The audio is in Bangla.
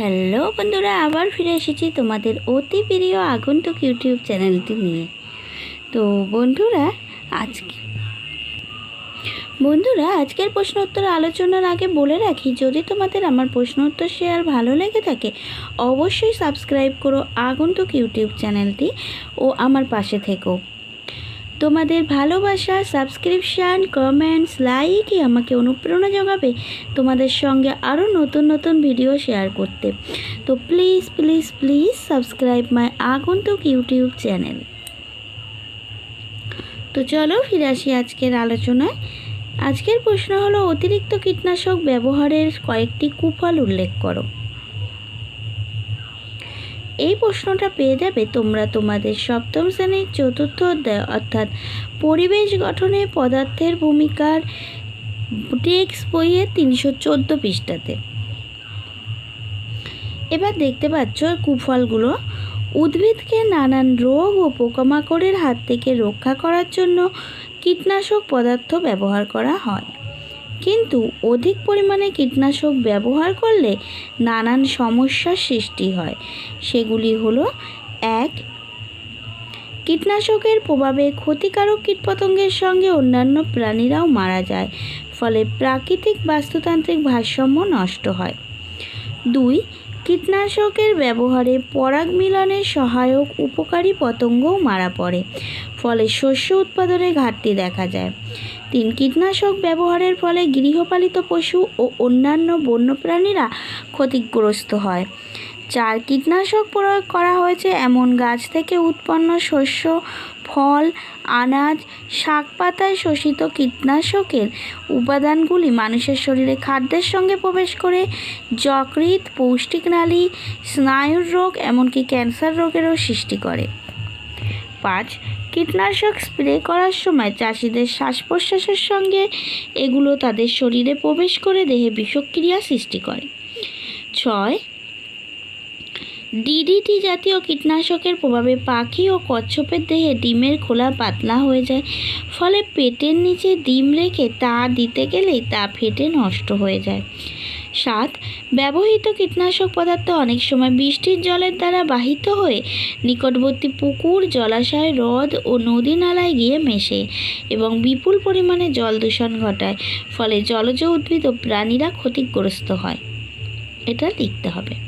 হ্যালো বন্ধুরা, আবার ফিরে এসেছি তোমাদের অতি প্রিয় আগন্তুক ইউটিউব চ্যানেলটি নিয়ে। তো বন্ধুরা, আজকে বন্ধুরা, আজকের প্রশ্ন উত্তর আলোচনার আগে বলে রাখি, যদি তোমাদের আমার প্রশ্ন উত্তর শেয়ার ভালো লেগে থাকে, অবশ্যই সাবস্ক্রাইব করো আগন্তুক ইউটিউব চ্যানেলটি ও আমার পাশে থেকো। তোমাদের ভালোবাসা সাবস্ক্রিপশান কমেন্টস লাইকই আমাকে অনুপ্রেরণা যোগাবে তোমাদের সঙ্গে আরও নতুন নতুন ভিডিও শেয়ার করতে। তো please please please subscribe my Agantuk YouTube channel তো চলো ফিরে আসি আজকের আলোচনায়। আজকের প্রশ্ন হলো, অতিরিক্ত কীটনাশক ব্যবহারের কয়েকটি কুফল উল্লেখ করো। এই প্রশ্নটা পেয়ে যাবে তোমরা তোমাদের সপ্তম শ্রেণির চতুর্থ অধ্যায়, অর্থাৎ পরিবেশ গঠনে পদার্থের ভূমিকার টেক্সট বইয়ের তিনশো চোদ্দ পৃষ্ঠাতে। এবার দেখতে পাচ্ছ কুফলগুলো উদ্ভিদকে নানান রোগ ও পোকামাকড়ের হাত থেকে রক্ষা করার জন্য কীটনাশক পদার্থ ব্যবহার করা হয়। কিন্তু অধিক পরিমাণে কীটনাশক ব্যবহার করলে নানান সমস্যার সৃষ্টি হয়। সেগুলি হলো, এক, কীটনাশকের প্রভাবে ক্ষতিকারক কীটপতঙ্গের সঙ্গে অন্যান্য প্রাণীরাও মারা যায়, ফলে প্রাকৃতিক বাস্তুতান্ত্রিক ভারসাম্য নষ্ট হয়। দুই, কীটনাশকের ব্যবহারে পরাগ মিলনের সহায়ক উপকারী পতঙ্গও মারা পড়ে। ফলে শস্য উৎপাদনে ঘাটতি দেখা যায়। তিন কীটনাশক ব্যবহারের ফলে গৃহপালিত পশু ও অন্যান্য বন্যপ্রাণীরা ক্ষতিগ্রস্ত হয়। চার কীটনাশক প্রয়োগ করা হয়েছে এমন গাছ থেকে উৎপন্ন শস্য, ফল, আনাজ শাক পাতায় শোষিত কীটনাশকের উপাদানগুলি মানুষের শরীরে খাদ্যের সঙ্গে প্রবেশ করে, যকৃৎ, পৌষ্টিক নালী, স্নায়ুর রোগ, এমনকি ক্যান্সার রোগেরও সৃষ্টি করে। পাঁচ কীটনাশক স্প্রে করার সময় চাষিদের শ্বাস প্রশ্বাসের সঙ্গে এগুলো তাদের শরীরে প্রবেশ করে দেহে বিষক্রিয়া সৃষ্টি করে। ছয় ডিডিটি জাতীয় কীটনাশকের প্রভাবে পাখি ও কচ্ছপের দেহে ডিমের খোলা পাতলা হয়ে যায়, ফলে পেটের নিচে ডিম রেখে তা দিতে গেলেই তা ফেটে নষ্ট হয়ে যায়। সাত, ব্যবহৃত কীটনাশক পদার্থ অনেক সময় বৃষ্টির জলের দ্বারা বাহিত হয়ে নিকটবর্তী পুকুর, জলাশয়, হ্রদ ও নদী নালায় গিয়ে মেশে এবং বিপুল পরিমাণে জল দূষণ ঘটায়, ফলে জলজ উদ্ভিদ ও প্রাণীরা ক্ষতিগ্রস্ত হয়। এটা লিখতে হবে।